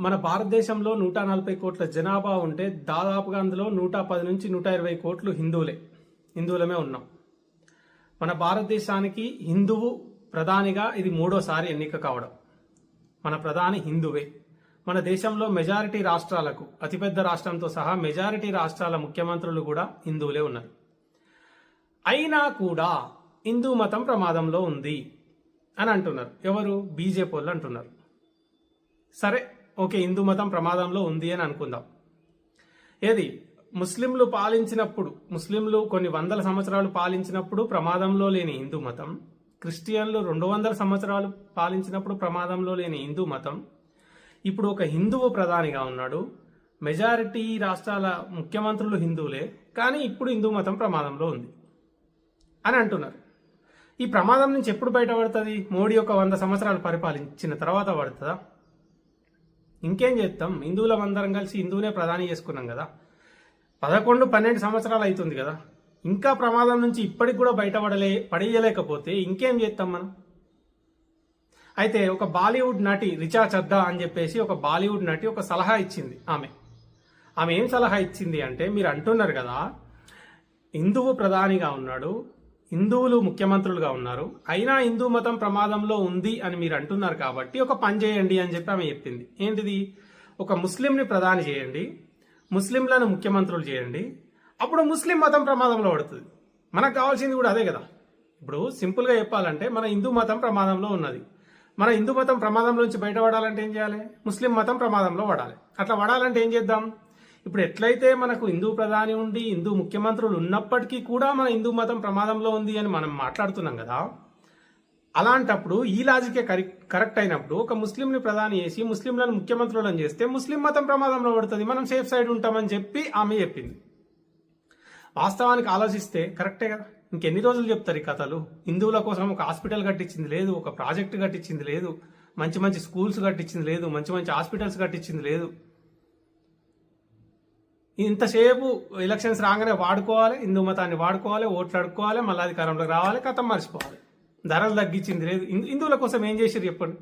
మన భారతదేశంలో నూట నలభై కోట్ల జనాభా ఉంటే దాదాపుగా అందులో నూట పది నుంచి నూట ఇరవై కోట్లు హిందువులే. హిందువులమే ఉన్నాం. మన భారతదేశానికి హిందువు ప్రధానిగా ఇది మూడోసారి ఎన్నిక కావడం. మన ప్రధాని హిందువే. మన దేశంలో మెజారిటీ రాష్ట్రాలకు అతిపెద్ద రాష్ట్రంతో సహా మెజారిటీ రాష్ట్రాల ముఖ్యమంత్రులు కూడా హిందువులే ఉన్నారు. అయినా కూడా హిందూ మతం ప్రమాదంలో ఉంది అని అంటున్నారు. ఎవరు? బీజేపీ వాళ్ళు అంటున్నారు. సరే ఓకే హిందూ మతం ప్రమాదంలో ఉంది అని అనుకుందాం. ఏది? ముస్లింలు పాలించినప్పుడు ముస్లింలు కొన్ని వందల సంవత్సరాలు పాలించినప్పుడు ప్రమాదంలో లేని హిందూ మతం క్రిస్టియన్లు రెండు వందల సంవత్సరాలు పాలించినప్పుడు ప్రమాదంలో లేని హిందూ మతం. ఇప్పుడు ఒక హిందువు ప్రధానిగా ఉన్నాడు. మెజారిటీ రాష్ట్రాల ముఖ్యమంత్రులు హిందువులే కానీ ఇప్పుడు హిందూ మతం ప్రమాదంలో ఉంది అని అంటున్నారు. ఈ ప్రమాదం నుంచి ఎప్పుడు బయటపడుతుంది? మోడీ ఒక వంద సంవత్సరాలు పరిపాలించిన తర్వాత పడుతుందా? ఇంకేం చేస్తాం? హిందువులం అందరం కలిసి హిందువునే ప్రధాని చేసుకున్నాం కదా. పదకొండు పన్నెండు సంవత్సరాలు అవుతుంది కదా. ఇంకా ప్రమాదం నుంచి ఇప్పటికి కూడా బయటపడలే పడేయలేకపోతే ఇంకేం చేస్తాం మనం? అయితే ఒక బాలీవుడ్ నటి రిచా చద్దా అని చెప్పేసి ఒక బాలీవుడ్ నటి ఒక సలహా ఇచ్చింది ఆమె. ఆమె ఏం సలహా ఇచ్చింది అంటే మీరు అంటున్నారు కదా హిందువు ప్రధానిగా ఉన్నాడు హిందువులు ముఖ్యమంత్రులుగా ఉన్నారు. అయినా హిందూ మతం ప్రమాదంలో ఉంది అని మీరు అంటున్నారు కాబట్టి ఒక పని చేయండి అని చెప్పి ఆమె చెప్పింది. ఏంటిది? ఒక ముస్లింని ప్రధాని చేయండి ముస్లింలను ముఖ్యమంత్రులు చేయండి. అప్పుడు ముస్లిం మతం ప్రమాదంలో పడుతుంది. మనకు కావాల్సింది కూడా అదే కదా. ఇప్పుడు సింపుల్గా చెప్పాలంటే మన హిందూ మతం ప్రమాదంలో ఉన్నది. మన హిందూ మతం ప్రమాదంలోంచి బయటపడాలంటే ఏం చేయాలి? ముస్లిం మతం ప్రమాదంలో పడాలి. అట్లా పడాలంటే ఏం చేద్దాం? ఇప్పుడు ఎట్లయితే మనకు హిందూ ప్రధాని ఉండి హిందూ ముఖ్యమంత్రులు ఉన్నప్పటికీ కూడా మన హిందూ మతం ప్రమాదంలో ఉంది అని మనం మాట్లాడుతున్నాం కదా అలాంటప్పుడు ఈ లాజికే కరెక్ట్ కరెక్ట్ అయినప్పుడు ఒక ముస్లింని ప్రధాని చేసి ముస్లింలను ముఖ్యమంత్రులను చేస్తే ముస్లిం మతం ప్రమాదంలో పడుతుంది మనం సేఫ్ సైడ్ ఉంటామని చెప్పి ఆమె చెప్పింది. వాస్తవానికి ఆలోచిస్తే కరెక్టే కదా. ఇంకెన్ని రోజులు చెప్తారు ఈ కథలు? హిందువుల కోసం ఒక హాస్పిటల్ కట్టించింది లేదు ఒక ప్రాజెక్ట్ కట్టించింది లేదు మంచి మంచి స్కూల్స్ కట్టించింది లేదు మంచి మంచి హాస్పిటల్స్ కట్టించింది లేదు. ఇంతసేపు ఎలక్షన్స్ రాగానే వాడుకోవాలి హిందూ మతాన్ని వాడుకోవాలి ఓట్లు అడుక్కోవాలి మళ్ళీ అధికారంలోకి రావాలి కథం మర్చిపోవాలి. ధరలు తగ్గించింది లేదు. హిందువుల కోసం ఏం చేసారు చెప్పండి?